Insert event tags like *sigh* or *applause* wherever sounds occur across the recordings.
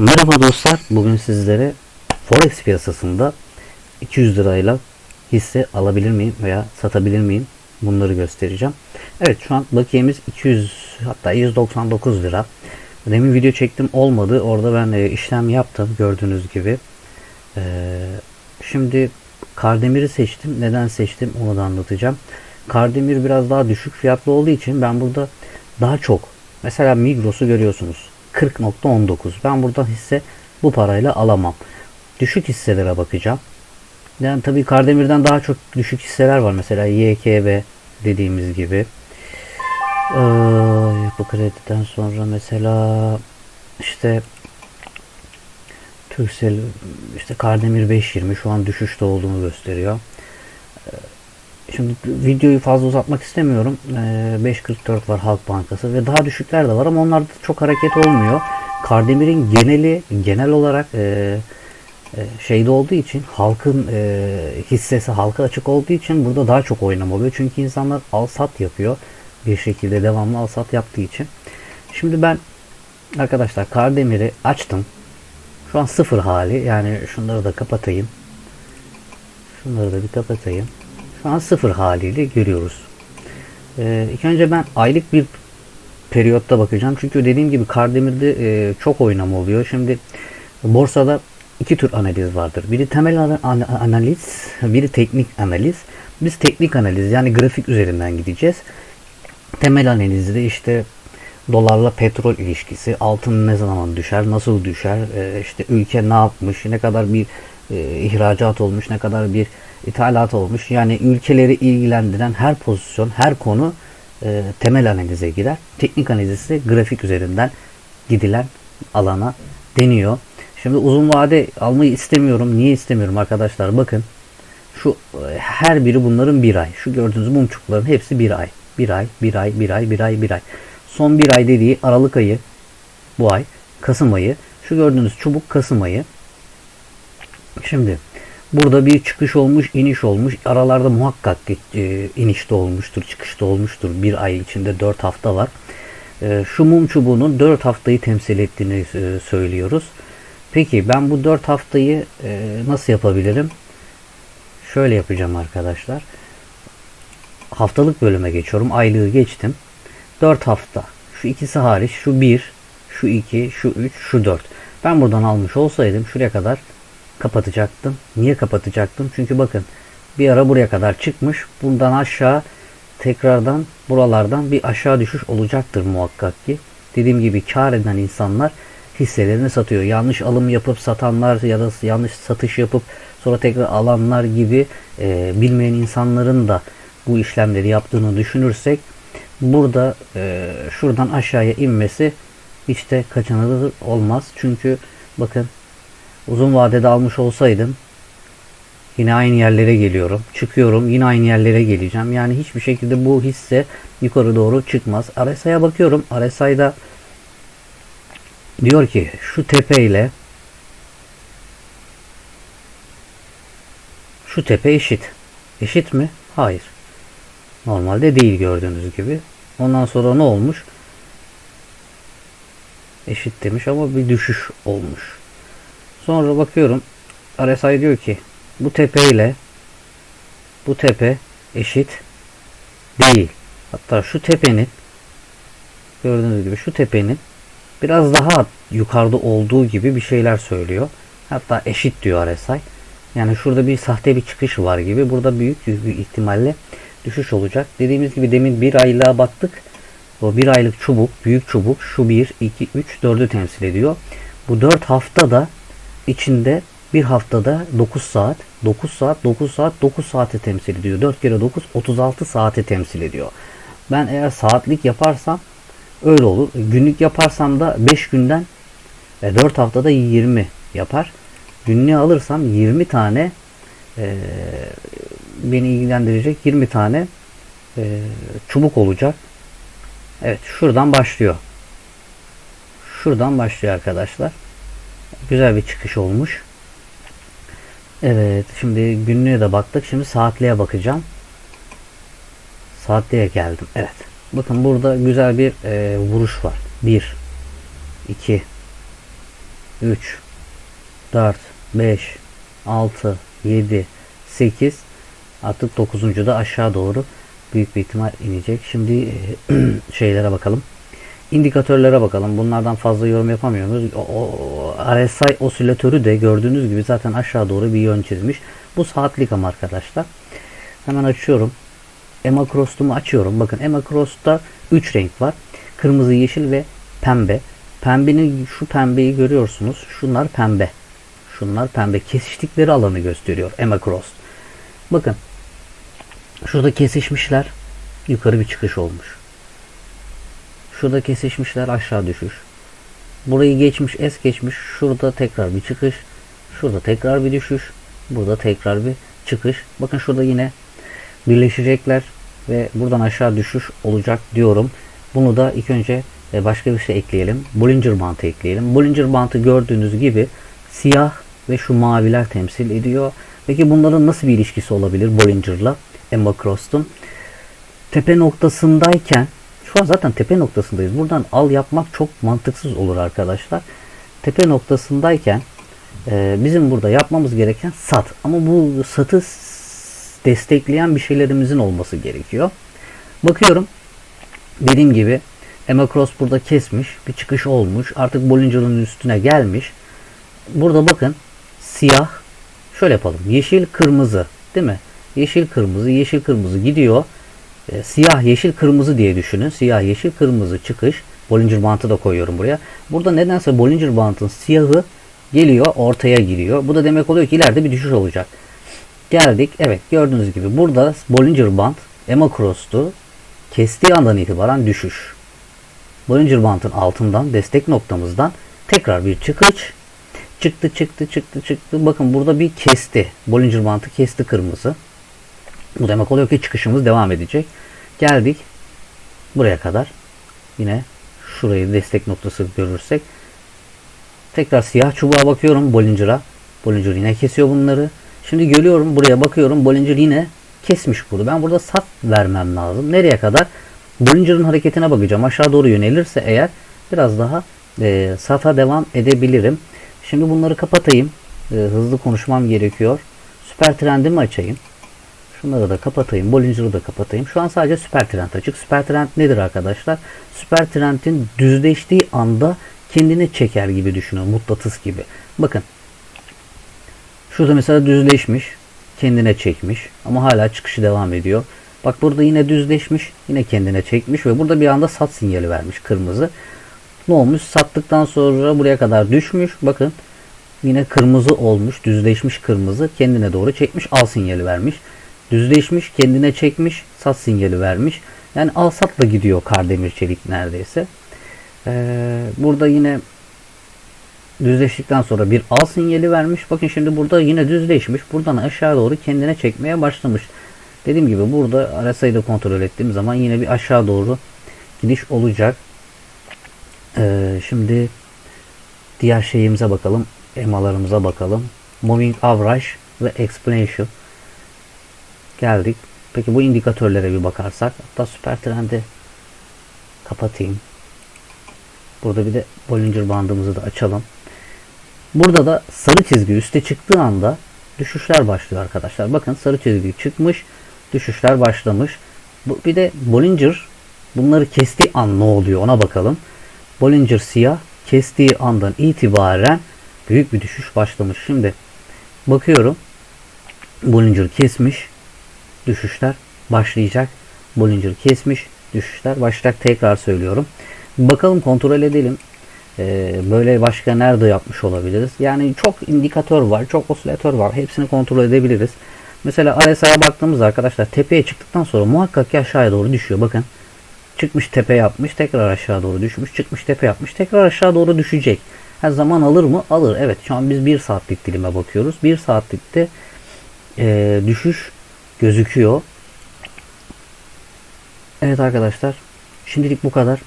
Merhaba dostlar. Bugün sizlere Forex piyasasında 200 lirayla hisse alabilir miyim veya satabilir miyim? Bunları göstereceğim. Evet şu an bakiyemiz 200 hatta 199 lira. Demin video çektim olmadı. Orada ben e, işlem yaptım gördüğünüz gibi. E, şimdi Kardemir'i seçtim. Neden seçtim onu da anlatacağım. Kardemir biraz daha düşük fiyatlı olduğu için ben burada daha çok mesela Migros'u görüyorsunuz. 40.19. Ben buradan hisse bu parayla alamam. Düşük hisselere bakacağım. Yani tabii Kardemir'den daha çok düşük hisseler var. Mesela YKB dediğimiz gibi. Ee, yapı krediden sonra mesela işte Türksel işte Kardemir 5.20 şu an düşüşte olduğunu gösteriyor. Şimdi videoyu fazla uzatmak istemiyorum. Ee, 5.44 var Halk Bankası ve daha düşükler de var ama onlarda çok hareket olmuyor. Kardemir'in geneli genel olarak e, e, şeyde olduğu için halkın e, hissesi halka açık olduğu için burada daha çok oynama oluyor. Çünkü insanlar al sat yapıyor. Bir şekilde devamlı al sat yaptığı için. Şimdi ben arkadaşlar Kardemir'i açtım. Şu an sıfır hali. Yani şunları da kapatayım. Şunları da bir kapatayım. Şu an sıfır haliyle görüyoruz. Ee, ilk önce ben aylık bir periyotta bakacağım. Çünkü dediğim gibi Kardemir'de e, çok oynama oluyor. Şimdi borsada iki tür analiz vardır. Biri temel ana- analiz, biri teknik analiz. Biz teknik analiz yani grafik üzerinden gideceğiz. Temel analizde işte dolarla petrol ilişkisi, altın ne zaman düşer, nasıl düşer, e, işte ülke ne yapmış, ne kadar bir e, ihracat olmuş, ne kadar bir ithalat olmuş. Yani ülkeleri ilgilendiren her pozisyon, her konu e, temel analize girer. Teknik analiz ise grafik üzerinden gidilen alana deniyor. Şimdi uzun vade almayı istemiyorum. Niye istemiyorum arkadaşlar? Bakın şu e, her biri bunların bir ay. Şu gördüğünüz mumçukların hepsi bir ay. Bir ay, bir ay, bir ay, bir ay, bir ay. Son bir ay dediği Aralık ayı bu ay. Kasım ayı. Şu gördüğünüz çubuk Kasım ayı. Şimdi burada bir çıkış olmuş, iniş olmuş. Aralarda muhakkak e, inişte olmuştur, çıkışta olmuştur. Bir ay içinde 4 hafta var. E, şu mum çubuğunun 4 haftayı temsil ettiğini e, söylüyoruz. Peki ben bu 4 haftayı e, nasıl yapabilirim? Şöyle yapacağım arkadaşlar. Haftalık bölüme geçiyorum. Aylığı geçtim. 4 hafta. Şu ikisi hariç şu 1, şu 2, şu 3, şu 4. Ben buradan almış olsaydım şuraya kadar kapatacaktım. Niye kapatacaktım? Çünkü bakın bir ara buraya kadar çıkmış. Bundan aşağı tekrardan buralardan bir aşağı düşüş olacaktır muhakkak ki. Dediğim gibi kar eden insanlar hisselerini satıyor. Yanlış alım yapıp satanlar ya da yanlış satış yapıp sonra tekrar alanlar gibi e, bilmeyen insanların da bu işlemleri yaptığını düşünürsek burada e, şuradan aşağıya inmesi hiç de kaçınılır olmaz. Çünkü bakın uzun vadede almış olsaydım yine aynı yerlere geliyorum. Çıkıyorum yine aynı yerlere geleceğim. Yani hiçbir şekilde bu hisse yukarı doğru çıkmaz. RSI'ye bakıyorum. RSI'da diyor ki şu tepe ile şu tepe eşit. Eşit mi? Hayır. Normalde değil gördüğünüz gibi. Ondan sonra ne olmuş? Eşit demiş ama bir düşüş olmuş. Sonra bakıyorum RSI diyor ki bu tepe ile bu tepe eşit değil. Hatta şu tepenin gördüğünüz gibi şu tepenin biraz daha yukarıda olduğu gibi bir şeyler söylüyor. Hatta eşit diyor RSI. Yani şurada bir sahte bir çıkış var gibi. Burada büyük bir ihtimalle düşüş olacak. Dediğimiz gibi demin bir aylığa baktık. O bir aylık çubuk, büyük çubuk şu 1, 2, 3, 4'ü temsil ediyor. Bu 4 hafta da içinde bir haftada 9 saat, 9 saat, 9 saat, 9 saati temsil ediyor. 4 kere 9, 36 saati temsil ediyor. Ben eğer saatlik yaparsam öyle olur. Günlük yaparsam da 5 günden ve 4 haftada 20 yapar. Günlüğe alırsam 20 tane e, beni ilgilendirecek 20 tane e, çubuk olacak. Evet şuradan başlıyor. Şuradan başlıyor arkadaşlar. Güzel bir çıkış olmuş. Evet şimdi günlüğe de baktık. Şimdi saatliğe bakacağım. Saatliğe geldim. Evet. Bakın burada güzel bir e, vuruş var. 1 2 3 4 5 6 7 8 artık 9. da aşağı doğru büyük bir ihtimal inecek. Şimdi e, *clears throat* şeylere bakalım. İndikatörlere bakalım. Bunlardan fazla yorum yapamıyoruz. O, o, RSI osilatörü de gördüğünüz gibi zaten aşağı doğru bir yön çizmiş. Bu saatlik ama arkadaşlar. Hemen açıyorum. EMA Cross'umu açıyorum. Bakın EMA Cross'ta 3 renk var. Kırmızı, yeşil ve pembe. Pembenin şu pembeyi görüyorsunuz. Şunlar pembe. Şunlar pembe. Kesiştikleri alanı gösteriyor EMA Cross. Bakın. Şurada kesişmişler. Yukarı bir çıkış olmuş. Şurada kesişmişler aşağı düşüş. Burayı geçmiş es geçmiş. Şurada tekrar bir çıkış. Şurada tekrar bir düşüş. Burada tekrar bir çıkış. Bakın şurada yine birleşecekler ve buradan aşağı düşüş olacak diyorum. Bunu da ilk önce e, başka bir şey ekleyelim. Bollinger Band'ı ekleyelim. Bollinger Band'ı gördüğünüz gibi siyah ve şu maviler temsil ediyor. Peki bunların nasıl bir ilişkisi olabilir Bollinger'la Emma Cross'un? Tepe noktasındayken şu an zaten tepe noktasındayız. Buradan al yapmak çok mantıksız olur arkadaşlar. Tepe noktasındayken e, bizim burada yapmamız gereken sat. Ama bu satı destekleyen bir şeylerimizin olması gerekiyor. Bakıyorum. Dediğim gibi Emma Cross burada kesmiş. Bir çıkış olmuş. Artık Bollinger'ın üstüne gelmiş. Burada bakın siyah şöyle yapalım. Yeşil kırmızı değil mi? Yeşil kırmızı yeşil kırmızı gidiyor. E, siyah yeşil kırmızı diye düşünün. Siyah yeşil kırmızı çıkış. Bollinger bantı da koyuyorum buraya. Burada nedense Bollinger bantın siyahı geliyor ortaya giriyor. Bu da demek oluyor ki ileride bir düşüş olacak. Geldik. Evet gördüğünüz gibi burada Bollinger Band Emma Cross'tu. Kestiği andan itibaren düşüş. Bollinger Band'ın altından destek noktamızdan tekrar bir çıkış. Çıktı çıktı çıktı çıktı. Bakın burada bir kesti. Bollinger Band'ı kesti kırmızı. Bu demek oluyor ki çıkışımız devam edecek. Geldik buraya kadar. Yine şurayı destek noktası görürsek. Tekrar siyah çubuğa bakıyorum Bollinger'a. Bollinger yine kesiyor bunları. Şimdi görüyorum buraya bakıyorum Bollinger yine kesmiş burada. Ben burada sat vermem lazım. Nereye kadar? Bollinger'ın hareketine bakacağım. Aşağı doğru yönelirse eğer biraz daha e, sata devam edebilirim. Şimdi bunları kapatayım. E, hızlı konuşmam gerekiyor. Süper trendimi açayım. Şunları da kapatayım. Bollinger'ı da kapatayım. Şu an sadece süper trend açık. Süper trend nedir arkadaşlar? Süper trendin düzleştiği anda kendini çeker gibi düşünün. Mutlatıs gibi. Bakın Şurada mesela düzleşmiş. Kendine çekmiş. Ama hala çıkışı devam ediyor. Bak burada yine düzleşmiş. Yine kendine çekmiş ve burada bir anda sat sinyali vermiş kırmızı. Ne olmuş? Sattıktan sonra buraya kadar düşmüş. Bakın yine kırmızı olmuş. Düzleşmiş kırmızı. Kendine doğru çekmiş. Al sinyali vermiş. Düzleşmiş. Kendine çekmiş. Sat sinyali vermiş. Yani al satla gidiyor Kardemir Çelik neredeyse. Ee, burada yine düzleştikten sonra bir al sinyali vermiş. Bakın şimdi burada yine düzleşmiş. Buradan aşağı doğru kendine çekmeye başlamış. Dediğim gibi burada RSI'yi de kontrol ettiğim zaman yine bir aşağı doğru gidiş olacak. Ee, şimdi diğer şeyimize bakalım. EMA'larımıza bakalım. Moving Average ve Explanation. Geldik. Peki bu indikatörlere bir bakarsak. Hatta süper trendi kapatayım. Burada bir de Bollinger bandımızı da açalım. Burada da sarı çizgi üste çıktığı anda düşüşler başlıyor arkadaşlar. Bakın sarı çizgi çıkmış, düşüşler başlamış. Bu, bir de Bollinger bunları kestiği an ne oluyor ona bakalım. Bollinger siyah kestiği andan itibaren büyük bir düşüş başlamış. Şimdi bakıyorum. Bollinger kesmiş. Düşüşler başlayacak. Bollinger kesmiş. Düşüşler başlayacak. Tekrar söylüyorum. Bakalım kontrol edelim. Ee, böyle başka nerede yapmış olabiliriz? Yani çok indikatör var, çok osilatör var. Hepsini kontrol edebiliriz. Mesela RSI'ye baktığımızda arkadaşlar tepeye çıktıktan sonra muhakkak ki aşağıya doğru düşüyor. Bakın çıkmış tepe yapmış, tekrar aşağı doğru düşmüş, çıkmış tepe yapmış, tekrar aşağı doğru düşecek. Her zaman alır mı? Alır. Evet şu an biz bir saatlik dilime bakıyoruz. Bir saatlikte e, düşüş gözüküyor. Evet arkadaşlar şimdilik bu kadar.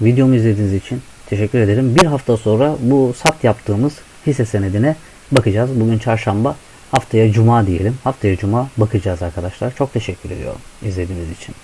Videomu izlediğiniz için Teşekkür ederim. Bir hafta sonra bu sat yaptığımız hisse senedine bakacağız. Bugün çarşamba. Haftaya cuma diyelim. Haftaya cuma bakacağız arkadaşlar. Çok teşekkür ediyorum izlediğiniz için.